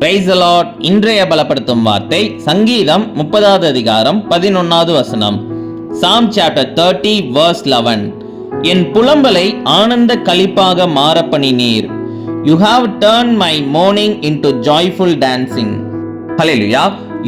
Praise இன்றைய பலப்படுத்தும் வார்த்தை சங்கீதம் முப்பதாவது அதிகாரம் பதினொன்னாவது வசனம். Psalm chapter thirty verse eleven என் புலம்பலை ஆனந்த களிப்பாக மாற பண்ணினீர் you have turn my mourning into joyful dancing hallelujah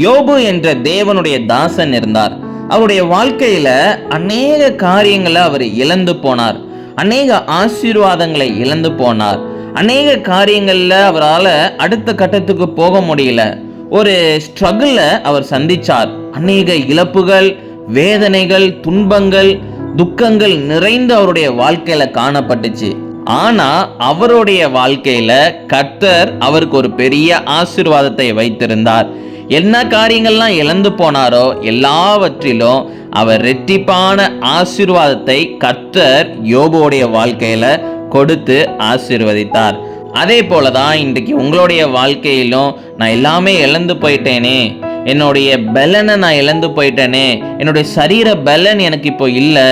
யோபு என்ற தேவனுடைய தாசன் இருந்தார். அவருடைய வாழ்க்கையில அநேக காரியங்களை அவர் இழந்து போனார். அநேக ஆசீர்வாதங்களை இழந்து போனார். அநேக காரியங்களில் அவரால் அடுத்த கட்டத்துக்கு போக முடியல. ஒரு ஸ்ட்ரகிள அவர் சந்திச்சார். அநேக இழப்புகள் வேதனைகள் துன்பங்கள் துக்கங்கள் நிறைந்து அவருடைய வாழ்க்கையில காணப்பட்டுச்சு. ஆனா அவருடைய வாழ்க்கையில கர்த்தர் அவருக்கு ஒரு பெரிய ஆசீர்வாதத்தை வைத்திருந்தார். என்ன காரியங்கள்லாம் இழந்து போனாரோ எல்லாவற்றிலும் அவர் ரெட்டிப்பான ஆசீர்வாதத்தை கர்த்தர் யோபுடைய வாழ்க்கையில கொடுத்து ஆசீர்வதித்தார். அதே போல தான் இன்றைக்கு உங்களுடைய வாழ்க்கையிலும் நான் எல்லாமே இழந்து போயிட்டேனே. என்னுடைய பலனை நான் இழந்து போயிட்டேனே. என்னுடைய சரீர பலன் எனக்கு இப்போ இல்லை.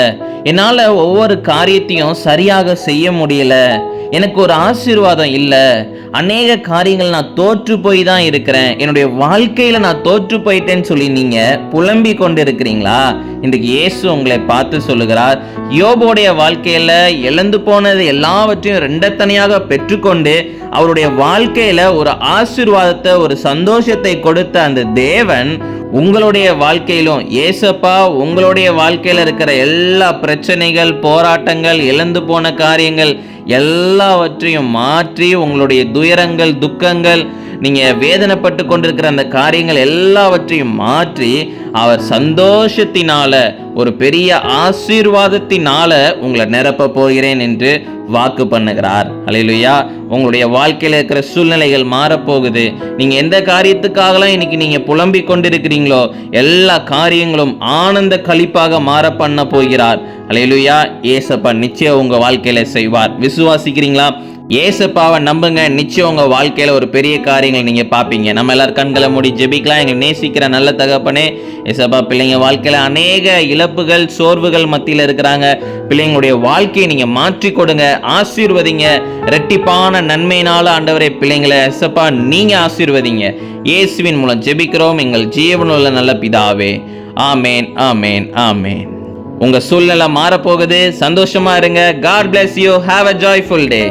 என்னால் ஒவ்வொரு காரியத்தையும் சரியாக செய்ய முடியல. எனக்கு ஒரு ஆசீர்வாதம் இல்லை. அநேக காரியங்கள் நான் தோற்று போய் தான் இருக்கிறேன். என்னுடைய வாழ்க்கையில் நான் தோற்று போயிட்டேன்னு சொல்லி நீங்கள் புலம்பி கொண்டு இருக்கிறீங்களா இன்றைக்கு இயேசு உங்களை பார்த்து சொல்லுகிறார். யோபோடைய வாழ்க்கையில் இழந்து போனது எல்லாவற்றையும் ரெண்டத்தனையாக பெற்றுக்கொண்டு அவருடைய வாழ்க்கையில் ஒரு ஆசீர்வாதத்தை ஒரு சந்தோஷத்தை கொடுத்த அந்த தேவன் உங்களுடைய வாழ்க்கையிலும் ஏசப்பா உங்களுடைய வாழ்க்கையில் இருக்கிற எல்லா பிரச்சனைகள் போராட்டங்கள் இழந்து போன காரியங்கள் எல்லாவற்றையும் மாற்றி உங்களுடைய துயரங்கள் துக்கங்கள் நீங்கள் வேதனைப்பட்டு கொண்டிருக்கிற அந்த காரியங்கள் எல்லாவற்றையும் மாற்றி அவர் சந்தோஷத்தினால ஒரு பெரிய ஆசீர்வாதத்தினால உங்களை நிரப்ப போகிறேன் என்று வாக்கு பண்ணுகிறார். அலையிலுயா உங்களுடைய வாழ்க்கையில் இருக்கிற சூழ்நிலைகள் மாறப்போகுது. நீங்கள் எந்த காரியத்துக்காகலாம் இன்னைக்கு நீங்கள் புலம்பிக் கொண்டிருக்கிறீங்களோ எல்லா காரியங்களும் ஆனந்த கழிப்பாக மாற பண்ண போகிறார். அலையிலுயா ஏசப்பா நிச்சயம் உங்கள் வாழ்க்கையில் செய்வார். விசுவாசிக்கிறீங்களா? ஏசப்பாவை நம்புங்க. நிச்சயம் உங்கள் வாழ்க்கையில் ஒரு பெரிய காரியங்கள் நீங்கள் பார்ப்பீங்க. நம்ம எல்லாரும் கண்களை மூடி ஜெபிக்கலாம். எங்களை நேசிக்கிற நல்ல தகப்பனே. ஏசப்பா பிள்ளைங்க வாழ்க்கையில் அநேக இழப்புகள் சோர்வுகள் மத்தியில் இருக்கிறாங்க. பிள்ளைங்களுடைய வாழ்க்கையை நீங்கள் மாற்றி கொடுங்க. ஆசீர்வதிங்க. ரெட்டிப்பான நன்மையினால ஆண்டவரே பிள்ளைங்களை எசப்பா நீங்கள் ஆசீர்வதிங்க. இயேசுவின் மூலம் ஜெபிக்கிறோம். எங்கள் ஜீவனுள்ள நல்ல பிதாவே. ஆமேன் ஆமேன் ஆமேன். உங்க சூழ்நிலை மாறப்போகுது. சந்தோஷமா இருங்க. God bless you have a joyful day